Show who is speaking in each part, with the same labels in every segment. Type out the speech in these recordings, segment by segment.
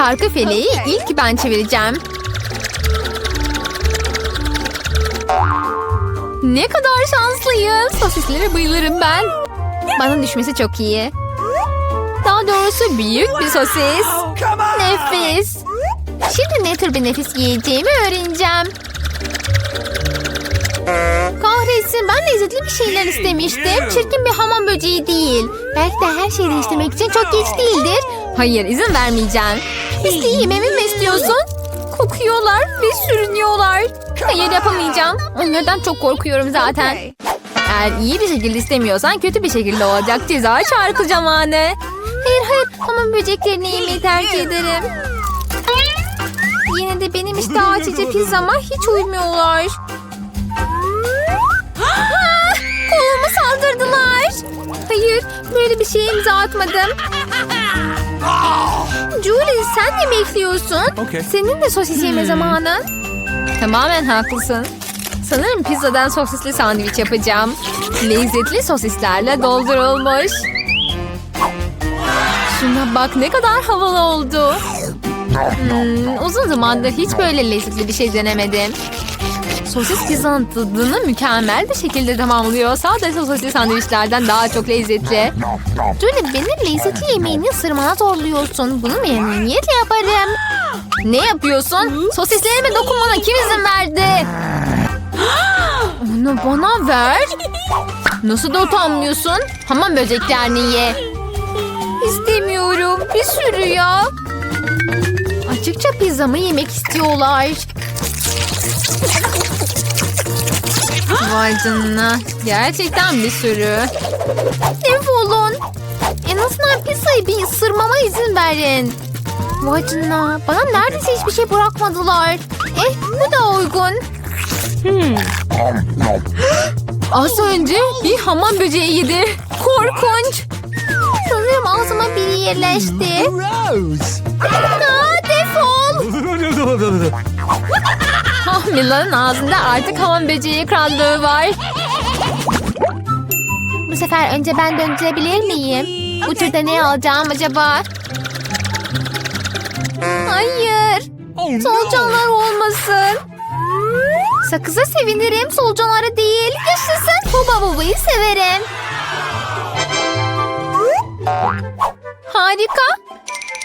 Speaker 1: Çarkı feleği ilk ben çevireceğim. Ne kadar şanslıyım. Sosislere bayılırım ben. Bana düşmesi çok iyi. Daha doğrusu büyük bir sosis. Nefis. Şimdi ne tür bir nefis yiyeceğimi öğreneceğim. Kahretsin ben lezzetli bir şeyler istemiştim. Çirkin bir hamam böceği değil. Belki de her şeyi değiştirmek için çok geç değildir. Hayır izin vermeyeceğim. Pisliği yememi mi istiyorsun? Kokuyorlar ve sürünüyorlar. Hayır yapamayacağım. Onlardan çok korkuyorum zaten. Eğer iyi bir şekilde istemiyorsan kötü bir şekilde olacak ceza çarkı zamanı. Hayır hayır hamam böceklerini yemeyi tercih ederim. Yine de benim iştah açıcı pizzama hiç uymuyorlar. Ah, Koluma saldırdılar. Hayır, böyle bir şeye imza atmadım. Julie sen ne bekliyorsun?
Speaker 2: Okey.
Speaker 1: Senin de sosis yeme zamanın. Tamamen haklısın. Sanırım pizzadan sosisli sandviç yapacağım. Lezzetli sosislerle doldurulmuş. Şuna bak ne kadar havalı oldu. Hmm, uzun zamandır hiç böyle lezzetli bir şey denemedim. Sosis pizzanın tadını mükemmel bir şekilde tamamlıyor. Sadece sosisli sandviçlerden daha çok lezzetli. Julie beni lezzetli yemeğini ısırmana zorluyorsun. Bunu memnuniyetle yaparım. Ne yapıyorsun? Sosislerime dokunmana kim izin verdi? Onu bana ver. Nasıl da utanmıyorsun? Hamam böceklerini ye. İstemiyorum. Bir sürü ya. Açıkça pizzamı yemek istiyorlar. Vay canına. Gerçekten bir sürü. Defolun. En azından pizzayı bir ısırmama izin verin. Vay canına. Bana neredeyse hiçbir şey bırakmadılar. Eh bu da uygun. Az önce bir hamam böceği yedi. Korkunç. Sanırım ağzıma biri yerleşti.
Speaker 2: Gross.
Speaker 1: Aa, defol. Mila'nın ağzında artık hamam böceği krallığı var. Bu sefer önce ben döndürebilir miyim? Bu turda ne alacağım acaba? Hayır.
Speaker 2: Oh.
Speaker 1: Solucanlar olmasın. Sakıza sevinirim, solucanlara değil. Yaşasın. Huba bubayı severim. Harika.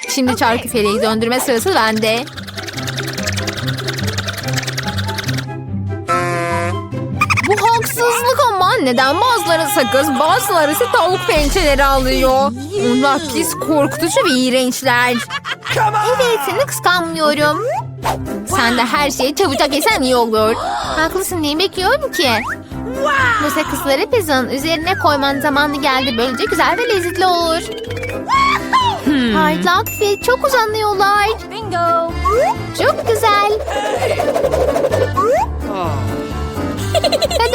Speaker 1: Şimdi çarkı feleği döndürme sırası bende. Haksızlık ama neden bazıları sakız bazıları ise tavuk pençeleri alıyor. Onlar pis korkutucu ve iğrençler. Evet seni kıskanmıyorum. Sen de her şeyi çabucak yesen iyi olur. Haklısın neyi bekliyorum ki? Bu sakızları pizzanın üzerine koyman zamanı geldi. Böylece güzel ve lezzetli olur. Parlak ve çok uzanıyorlar. Bingo. Çok güzel.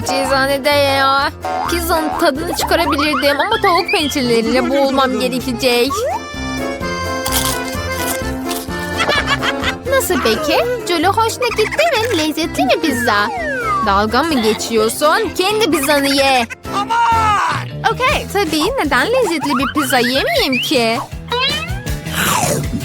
Speaker 1: Bu cezanede ya. Pizzanın tadını çıkarabilirdim ama tavuk pençeleriyle boğulmam gerekecek. Nasıl peki? Jolly hoşuna gitti mi? Lezzetli mi pizza? Dalga mı geçiyorsun? Kendi pizzanı ye. Okey. Tabii neden lezzetli bir pizza yemeyeyim ki?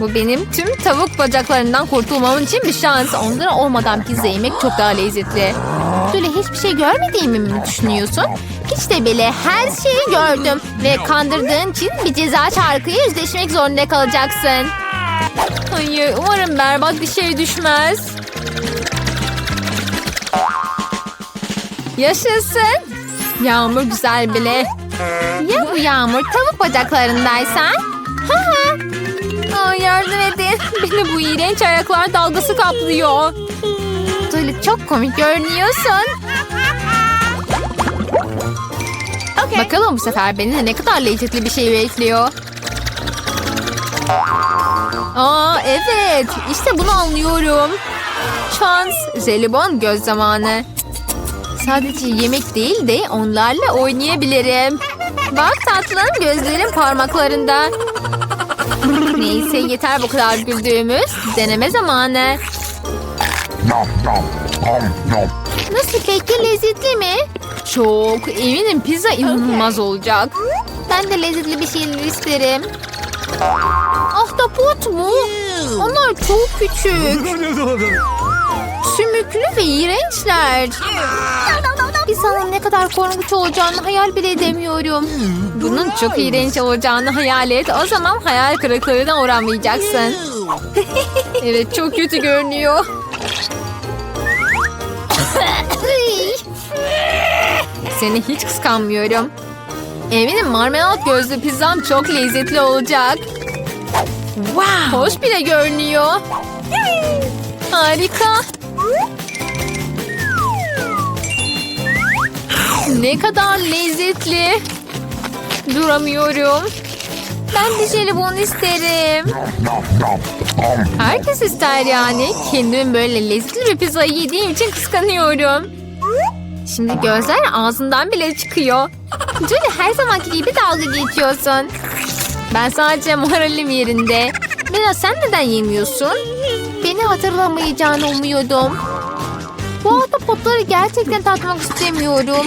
Speaker 1: Bu benim tüm tavuk bacaklarından kurtulmam için bir şans. Onları olmadan pizza yemek çok daha lezzetli. Böyle hiçbir şey görmediğimi mi düşünüyorsun? Hiç de bile her şeyi gördüm. Ve kandırdığın için bir ceza çarkıyla yüzleşmek zorunda kalacaksın. Hayır umarım berbat bir şey düşmez. Yaşasın. Yağmur güzel bile. Ya bu yağmur tavuk bacaklarındaysa? Ha ha. Aa, yardım edin. Beni bu iğrenç ayaklar dalgası kaplıyor. Böyle çok komik görünüyorsun. Bakalım bu sefer beni ne kadar lezzetli bir şey bekliyor. Aa evet işte bunu anlıyorum. Şans, jelibon göz zamanı. Sadece yemek değil de onlarla oynayabilirim. Bak tatlım gözlerim parmaklarında. Neyse yeter bu kadar güldüğümüz. Deneme zamanı. Nasıl peki lezzetli mi? Çok eminim pizza inanılmaz olacak. Ben de lezzetli bir şeyler isterim. Ahtapot mu? Onlar çok küçük. Sümüklü ve iğrençler. Pizzanın ne kadar korkunç olacağını hayal bile edemiyorum. Bunun çok iğrenç olacağını hayal et. O zaman hayal kırıklığına uğramayacaksın. evet çok kötü görünüyor. Seni hiç kıskanmıyorum. Eminim marmelat gözlü pizzam çok lezzetli olacak. Wow. Hoş bile görünüyor. Harika. Ne kadar lezzetli. Duramıyorum. Ben de jelibon isterim. Herkes ister yani. Kendimin böyle lezzetli bir pizza yediğim için kıskanıyorum. Şimdi gözler ağzından bile çıkıyor. Julie her zamanki gibi dalga geçiyorsun. Ben sadece moralim yerinde. Mira sen neden yemiyorsun? Beni hatırlamayacağını umuyordum. Bu ahtapotları gerçekten tatmak istemiyorum.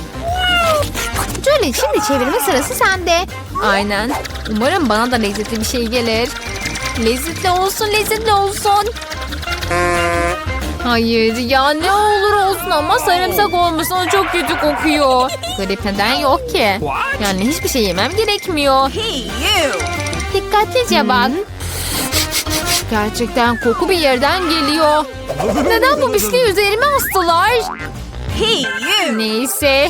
Speaker 1: Julie şimdi çevirme sırası sende. Aynen. Umarım bana da lezzetli bir şey gelir. Lezzetli olsun, lezzetli olsun. Hayır ya ne olur olsun ama sarımsak olmasın o çok kötü kokuyor. Garip neden yok ki? Yani hiçbir şey yemem gerekmiyor. Dikkatlice bak. Gerçekten koku bir yerden geliyor. Neden bu pisliği üzerime astılar? Neyse.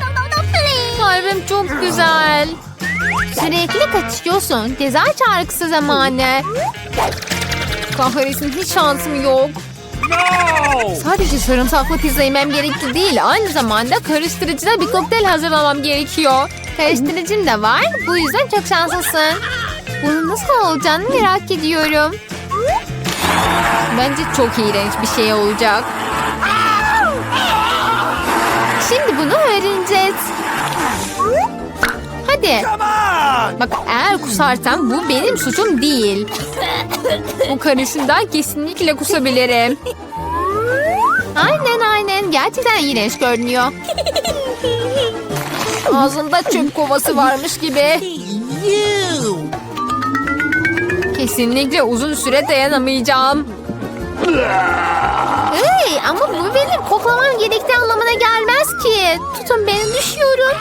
Speaker 1: Kalbim çok güzel. Sürekli kaçıyorsun. Ceza çağrısı zamanı. Kahretsin hiç şansım yok. Sadece sarımsaklı pizza yemem gerekli değil. Aynı zamanda karıştırıcıda bir kokteyl hazırlamam gerekiyor. Karıştırıcım da var. Bu yüzden çok şanslısın. Bunun nasıl olacağını merak ediyorum. Bence çok iğrenç bir şey olacak. Şimdi bunu öğreneceğiz. Hadi. Bak eğer kusarsam bu benim suçum değil. Bu karışımdan kesinlikle kusabilirim. Aynen aynen. Gerçekten iğrenç görünüyor. Ağzında çöp kovası varmış gibi. Kesinlikle uzun süre dayanamayacağım. Hey, ama bu benim koklamam gerektiği anlamına gelmez ki. Tutun beni düşüyorum.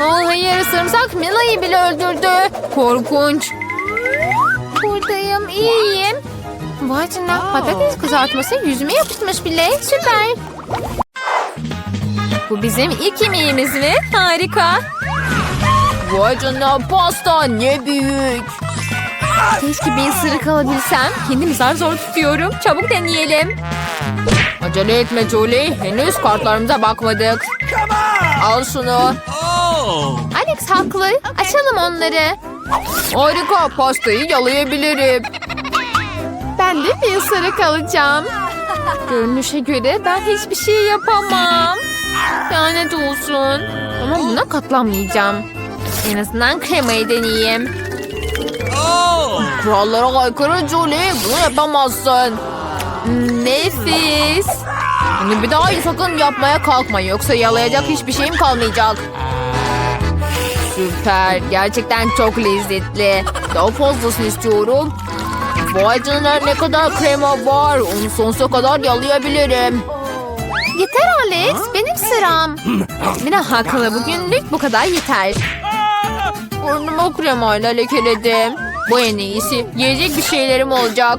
Speaker 1: Oh, hayır sarımsak Mila'yı bile öldürdü. Korkunç. Buradayım iyiyim. Vay canına patates kızartması yüzüme yapışmış bile. Süper. Bu bizim ilk yemeğimiz mi? Harika. Vay canına pasta ne büyük. Keşke bir ısırık alabilsem. Kendimi zar zor tutuyorum. Çabuk deneyelim. Acele etme Julie. Henüz kartlarımıza bakmadık. Al şunu. Alex haklı. Açalım onları. Harika. Pastayı yalayabilirim. Ben de bir ısırık alacağım. Görünüşe göre ben hiçbir şey yapamam. Lanet olsun. Ama buna katlanmayacağım. En azından kremayı deneyeyim. Kurallara aykırı Julie. Bunu yapamazsın. Nefis. Bunu bir daha sakın yapmaya kalkma. Yoksa yalayacak hiçbir şeyim kalmayacak. Süper. Gerçekten çok lezzetli. Daha fazlasını istiyorum. Vay canına ne kadar krema var. Onu sonsuza kadar yalayabilirim. Yeter Alex. Benim sıram. Mina haklı. Bugünlük bu kadar yeter. Burnumu kremayla lekeledim. Bu en iyisi. Yiyecek bir şeylerim olacak.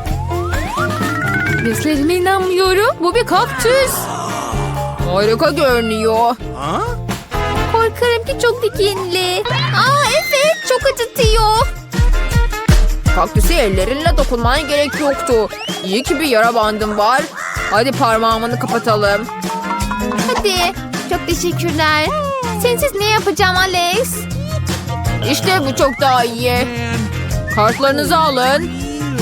Speaker 1: Gözlerime inanmıyorum. Bu bir kaktüs. Harika görünüyor. Korkarım ki çok dikenli. Aa evet çok acıtıyor. Kaktüse ellerinle dokunman gerek yoktu. İyi ki bir yara bandım var. Hadi parmağımını kapatalım. Hadi. Çok teşekkürler. Sensiz ne yapacağım Alex? İşte bu çok daha iyi. Kartlarınızı alın.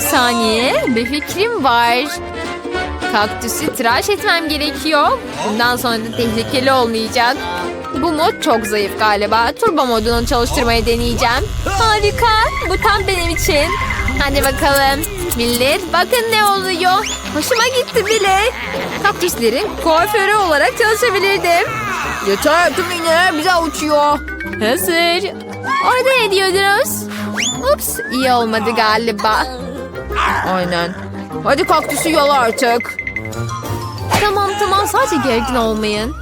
Speaker 1: Bir saniye. Bir fikrim var. Kaktüsü tıraş etmem gerekiyor. Bundan sonra da tehlikeli olmayacak. Bu mod çok zayıf galiba. Turbo modunu çalıştırmayı deneyeceğim. Harika. Bu tam benim için. Hadi bakalım. Millet bakın ne oluyor. Hoşuma gitti bile. Kaktüslerin kuaförü olarak çalışabilirdim.
Speaker 3: Yeter tüm iğneler bize uçuyor.
Speaker 1: Hazır. Orada ne diyordunuz? Ups iyi olmadı galiba.
Speaker 3: Aynen. Hadi kaktüsü yala artık.
Speaker 1: Tamam tamam sadece gergin olmayın.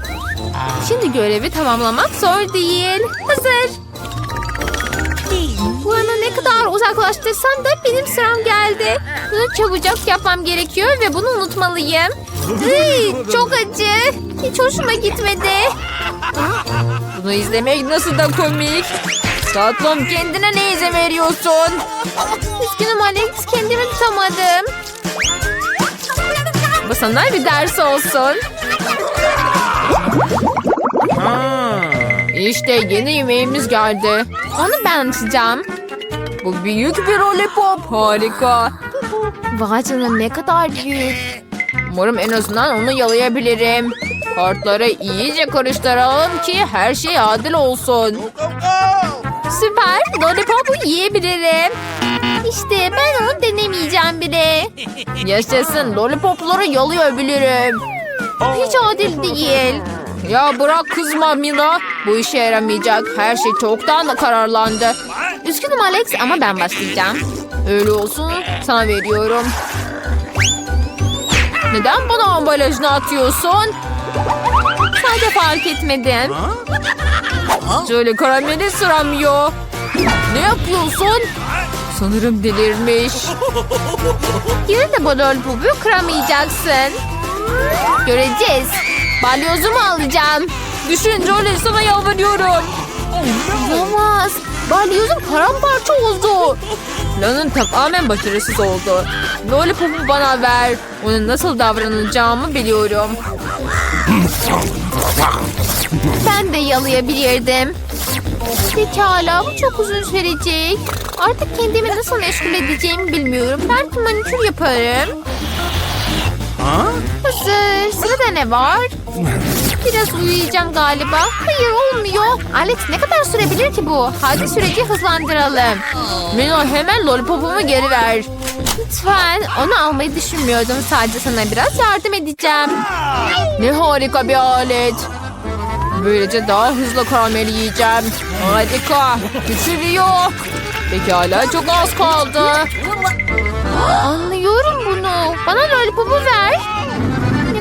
Speaker 1: Şimdi görevi tamamlamak zor değil. Hazır. Bu yana ne kadar uzaklaştırsam da benim sıram geldi. Bunu çabucak yapmam gerekiyor ve bunu unutmalıyım. Iy, çok acı. Hiç hoşuma gitmedi.
Speaker 3: Bunu izlemek nasıl da komik. Tatlım kendine ne izin veriyorsun?
Speaker 1: Üzgünüm Alex kendimi tutamadım. Bu sana bir ders olsun.
Speaker 3: İşte yeni yemeğimiz geldi.
Speaker 1: Onu ben açacağım.
Speaker 3: Bu büyük bir lollipop. Harika.
Speaker 1: Vay canına ne kadar büyük.
Speaker 3: Umarım en azından onu yalayabilirim. Kartları iyice karıştıralım ki her şey adil olsun.
Speaker 1: Süper. Lollipop'u yiyebilirim. İşte ben onu denemeyeceğim bile.
Speaker 3: Yaşasın lollipopları yalayabilirim.
Speaker 1: Hiç adil değil.
Speaker 3: Ya bırak kızma Mila. Bu işe yaramayacak. Her şey çoktan da kararlandı.
Speaker 1: Üzgünüm Alex ama ben başlayacağım.
Speaker 3: Öyle olsun sana veriyorum. Neden bana ambalajını atıyorsun?
Speaker 1: Sadece fark etmedim.
Speaker 3: Şöyle karameli sıramıyor. Ne yapıyorsun? Sanırım delirmiş.
Speaker 1: Yine de bu lollipopu kıramayacaksın. Göreceğiz. Balyozumu alacağım.
Speaker 3: Düşün Jolie sana yalvarıyorum.
Speaker 1: Olamaz. Balyozum paramparça oldu.
Speaker 3: Planın tamamen başarısız oldu. Lollipop'u bana ver. Onun nasıl davranacağımı biliyorum.
Speaker 1: Ben de yalayabilirdim. Pekala bu çok uzun sürecek. Artık kendimi nasıl meşgul edeceğimi bilmiyorum. Belki manikür yaparım. Hazır. Sırada ne var? Biraz uyuyacağım galiba. Hayır olmuyor. Alex ne kadar sürebilir ki bu? Hadi süreci hızlandıralım.
Speaker 3: Mila hemen lollipopumu geri ver.
Speaker 1: Lütfen. Onu almayı düşünmüyordum. Sadece sana biraz yardım edeceğim.
Speaker 3: Ne harika bir alet. Böylece daha hızlı karamel yiyeceğim. Harika. Küçülüyor. Pekala çok az kaldı.
Speaker 1: Anlıyorum bunu. Bana lollipopu ver.